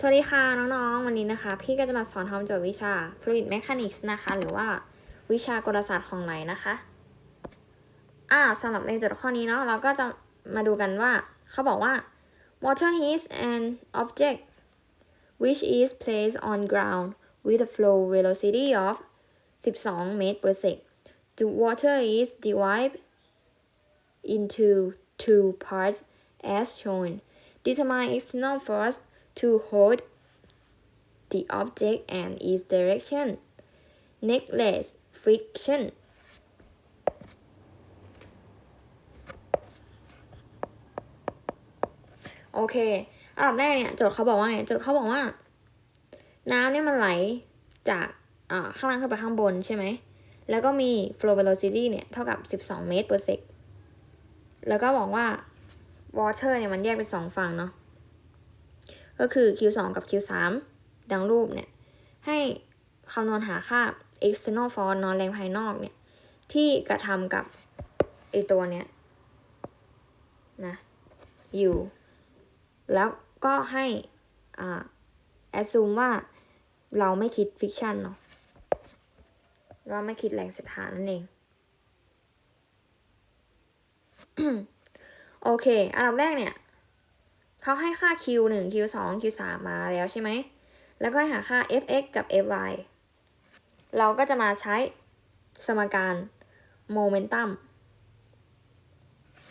สวัสดีค่ะ น้องๆ วันนี้นะคะ พี่ก็จะมาสอนทำโจทย์วิชา Fluid Mechanics นะคะ หรือว่าวิชากลศาสตร์ของไหลนะคะ อ่าสำหรับในโจทย์ข้อนี้เนาะเราก็จะมาดูกันว่า เขาบอกว่า water is an object which is placed on ground with a flow velocity of 12 m per sec the water is divided into two parts as shown determine external force to hold the object and its direction neglect friction โอเคอันดับแรกเนี่ยโจทย์เขาบอกว่าไงโจทย์เขาบอกว่า น้ำเนี่ยมันไหลจากอ่าข้างล่างขึ้นไปข้างบนใช่ไหม แล้วก็มี flow velocity เนี่ย เท่ากับ 12 เมตร per sec แล้วก็บอกว่า water เนี่ยมันแยกเป็นสองฝั่งเนาะ ก็คือ Q2 กับ Q3 ดังรูปเนี่ย ให้คำนวณหาค่า external force นอนแรงภายนอกเนี่ย ที่กระทำกับไอตัวเนี้ยนะอยู่แล้วก็ให้อ่า assume ว่าเราไม่คิด fiction เนาะเราไม่คิดแรงเสียดทานนั่นเอง โอเค อันดับแรกเนี่ย เขาให้ค่า q 1 q 2 q 3มาแล้วใช่ไหม แล้วก็ให้หาค่า fx กับ fy เราก็จะมาใช้สมการโมเมนตัม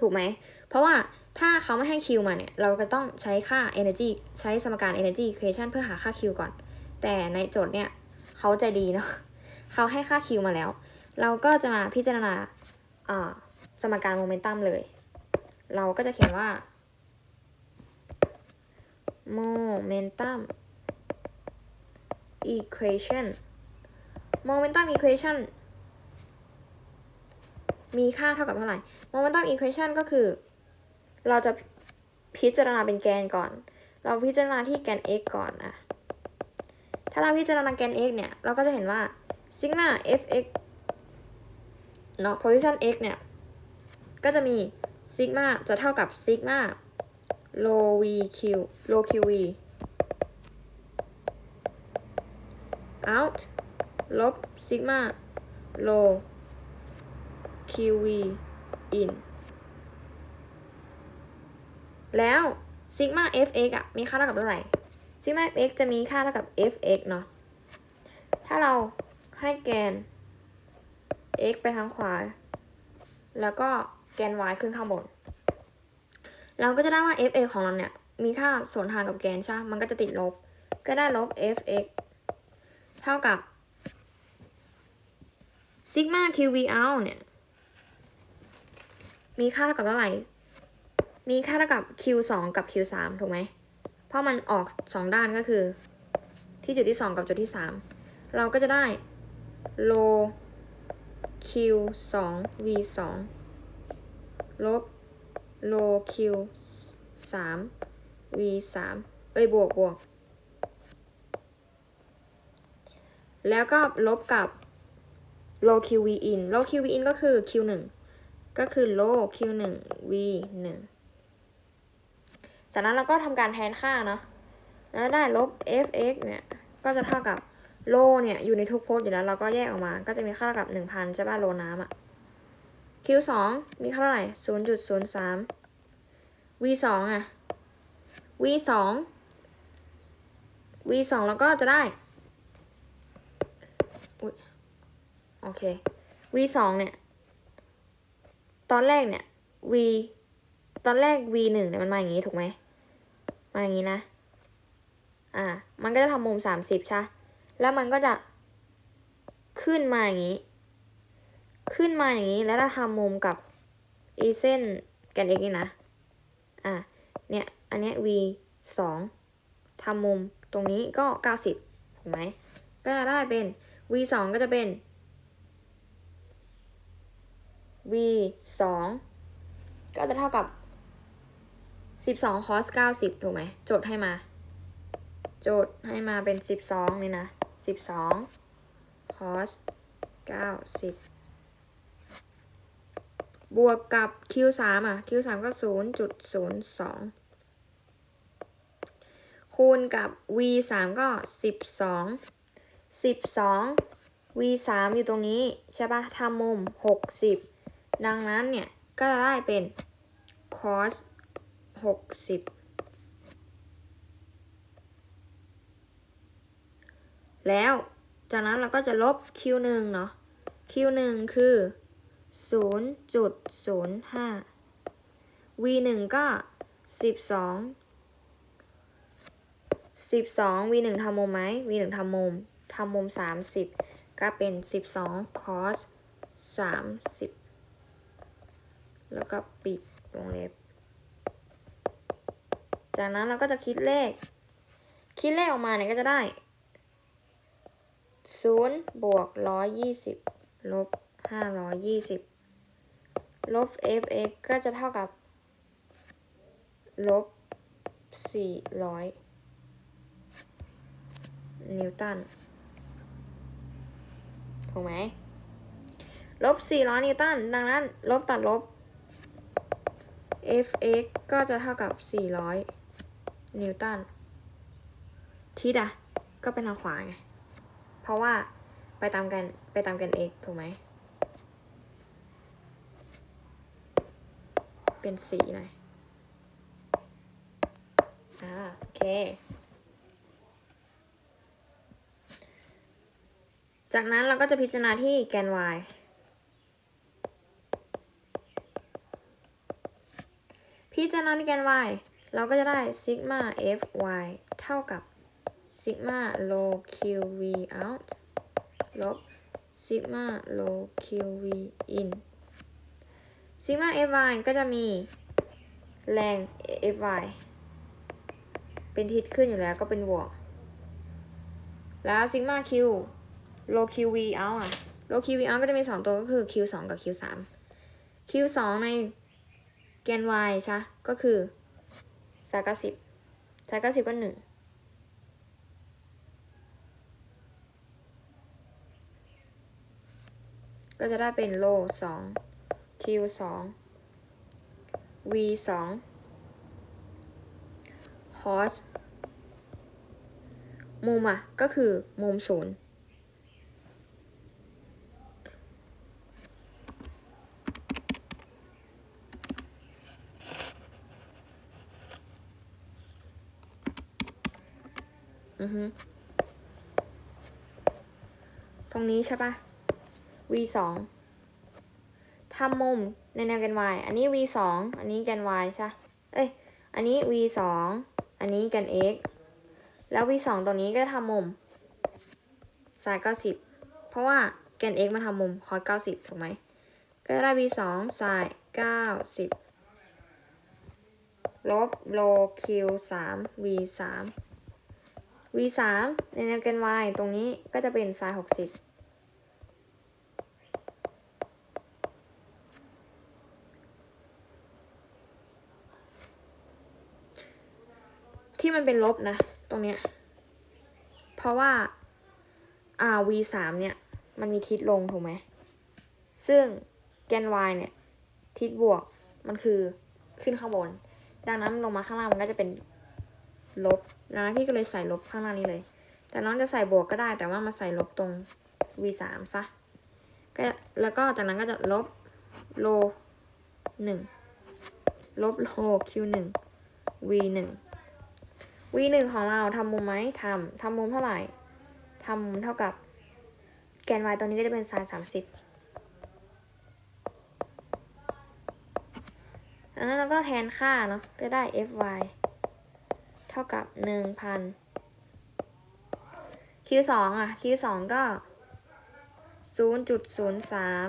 ถูกไหม เพราะว่าถ้าเขาไม่ให้ q มาเนี่ย เราก็ต้องใช้ค่า energy ใช้สมการ energy equation เพื่อหาค่า q ก่อน แต่ในโจทย์เนี่ย เขาใจดีเนาะเขาให้ค่า q มาแล้ว เราก็จะมาพิจารณาอ่าสมการโมเมนตัมเลย เราก็จะเขียนว่า momentum equation momentum equation มีค่าเท่ากับเท่าไหร่ momentum equation ก็คือ เราจะพิจารณาเป็นแกนก่อน เราพิจารณาที่แกน x ก่อนอะถ้าเราพิจารณาแกน x เนี่ย เราก็จะเห็นว่า sigma fx เนาะ position x เนี่ย ก็จะมี sigma จะเท่ากับ sigma low vq low qv out ลบ sigma low qv in แล้ว sigma fx อะ มีค่าเท่ากับเท่าไหร่ sigma fx จะมีค่าเท่ากับ fx เนาะถ้าเราให้แกน x ไปทางขวา แล้วก็แกน y ขึ้นข้างบน เราก็จะได้ว่า f(x) ของเราเนี่ยมีค่าส่วนทางกับแกนใช่ไหมมันก็จะติดลบ ก็ได้ลบ f(x) เท่ากับ sigma qv out เนี่ย มีค่าเท่ากับเท่าไหร่ มีค่าเท่ากับ q 2กับ q 3ถูกไหม เพราะมันออกสองด้านก็คือ ที่จุดที่ 2 กับจุดที่ 3 เราก็จะได้ low q 2 v 2ลบ low q 3 v 3เอ้ยบวกบวก แล้วก็ลบกับ low q v in low q v in ก็คือ q 1ก็คือ low q 1 v 1จากนั้นเราก็ทำการแทนค่าเนาะแล้วได้ลบ fx เนี่ยก็จะเท่ากับโลเนี่ยอยู่ในทุกโพสต์อยู่แล้วเราก็แยกออกมา ก็จะมีค่าเท่ากับ 1,000ใช่ป่ะโลน้ำอะ q 2มีเท่าไหร่0.03 v 2อะ v 2 v 2แล้วก็จะได้อุ๊ยโอเค v 2เนี่ย ตอนแรกเนี่ย v ตอนแรก v 1เนี่ยมันมาอย่างนี้ถูกไหมมาอย่างนี้นะ อ่า มันก็จะทำมุม30ใช่ แล้วมันก็จะขึ้นมาอย่างนี้ ขึ้นมาอย่างนี้แล้วถ้าทำมุมกับอีเส้นแกน x นี่นะ อะ เนี่ย อันเนี้ย v สองทำมุมตรงนี้ก็เก้าสิบถูกไหม ก็ได้เป็น v สองก็จะเป็น v สองก็จะเท่ากับสิบสอง cos เก้าสิบถูกไหม โจทย์ให้มา โจทย์ให้มาเป็นสิบสองนี่นะสิบสอง cos เก้าสิบ บวกกับ q สามอะ q สามก็ศูนย์จุดศูนย์สองคูณกับ v สามก็สิบสองสิบสอง v สามอยู่ตรงนี้ ใช่ปะทำมุมหกสิบดังนั้นเนี่ย ก็จะได้เป็น cos หกสิบแล้วจากนั้นเราก็จะลบ q หนึ่งเนาะ q หนึ่งคือ ศูนย์จุดศูนย์ห้า v หนึ่งก็สิบสองสิบสอง v หนึ่งทำมุมไหม v หนึ่งทำมุมทำมุมสามสิบก็เป็นสิบสอง cos สามสิบแล้วก็ปิดวงเล็บ จากนั้นเราก็จะคิดเลข คิดเลขออกมาเนี่ยก็จะได้ศูนย์บวกร้อยยี่สิบลบ ห้าร้อยยี่สิบลบ fx ก็จะเท่ากับ ลบสี่ร้อยนิวตัน ถูกไหม ลบสี่ร้อยนิวตัน ดังนั้น ลบตัดลบ fx ก็จะเท่ากับสี่ร้อยนิวตัน ทิศอะก็เป็นทางขวาไง เพราะว่าไปตามกัน ไปตามกัน x ถูกไหม เป็นสีหน่อยอ่าโอเค จากนั้นเราก็จะพิจารณาที่แกน y พิจารณาที่แกน y เราก็จะได้ซิกมา f y เท่ากับซิกมา low q v out ลบซิกมา low q v in ซิกมา f y ก็จะมีแรง f y เป็นทิศขึ้นอยู่แล้วก็เป็นบวก แล้วซิกมา q low q v out อะ low q v out ก็จะมีสองตัวก็คือ q สองกับ q สาม q สองในแกน y ใช่ก็คือสายเก้าสิบสายเก้าสิบก็หนึ่งก็จะได้เป็นโลสอง q สอง v สอง cos มุมอะ ก็คือมุมศูนย์อือฮึตรงนี้ใช่ปะ v สอง ทำมุมในแนวแกน y อันนี้ v 2อันนี้แกน y ใช่ เอ้ย อันนี้ v 2อันนี้แกน x แล้ว v 2ตรงนี้ก็ทำมุมซ้าย90 เพราะว่าแกน x มาทำมุมคอส90 ถูกไหม ก็ได้ v 2ซ้าย 90 ลบโล q 3 v 3 v 3ในแนวแกน y ตรงนี้ก็จะเป็นซ้าย 60 ที่มันเป็นลบนะ ตรงเนี้ย เพราะว่า r v สามเนี่ย มันมีทิศลงถูกไหม ซึ่งแกน y เนี่ย ทิศบวกมันคือขึ้นข้างบน ดังนั้นลงมาข้างล่างมันก็จะเป็นลบนั้นพี่ก็เลยใส่ลบข้างล่างนี้เลย แต่น้องจะใส่บวกก็ได้ แต่ว่ามาใส่ลบตรง v สามซะก็แล้วก็จากนั้นก็จะลบโลหนึ่งลบโล q หนึ่ง v หนึ่ง v หนึ่งของเราทำมุมไหมทำทำมุมเท่าไหร่ทำมุมเท่ากับแกน y ตัวนี้ก็จะเป็น sin สามสิบอันนั้นเราก็แทนค่าเนาะก็ได้ fy เท่ากับหนึ่งพัน q สองอะ q สองก็ศูนย์จุดศูนย์สาม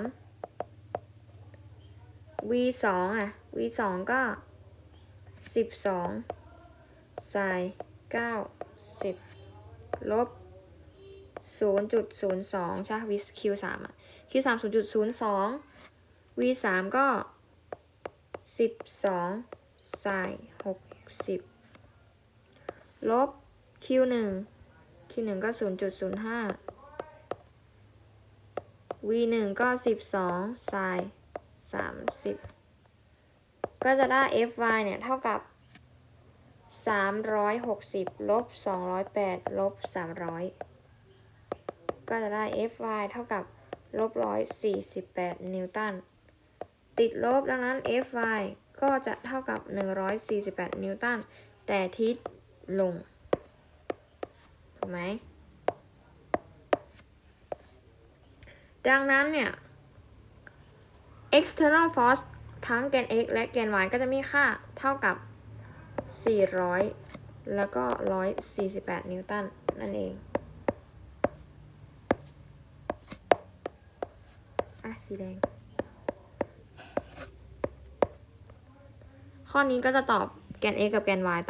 v สองอะ v สองก็สิบสอง สายเก้าสิบลบศูนย์จุดศูนย์สองใช่วิ q สามอะ q สามศูนย์จุดศูนย์สอง v สามก็สิบสองสายหกสิบลบ q หนึ่ง q หนึ่งก็ศูนย์จุดศูนย์ห้า v หนึ่งก็สิบสองสายสามสิบก็จะได้ fy เนี่ย เท่ากับ สามร้อยหกสิบลบสองร้อยแปดลบสามร้อยก็จะได้ Fy เท่ากับลบร้อยสี่สิบแปดนิวตัน ติดลบดังนั้น Fy ก็จะเท่ากับหนึ่งร้อยสี่สิบแปดนิวตัน แต่ทิศลง ถูกไหม ดังนั้นเนี่ย external force ทั้งแกน x และแกน y ก็จะมีค่าเท่ากับ 400 แล้วก็ 148 นิวตัน นั่นเองอะสีแดง ข้อนี้ก็จะตอบแกน x กับแกน y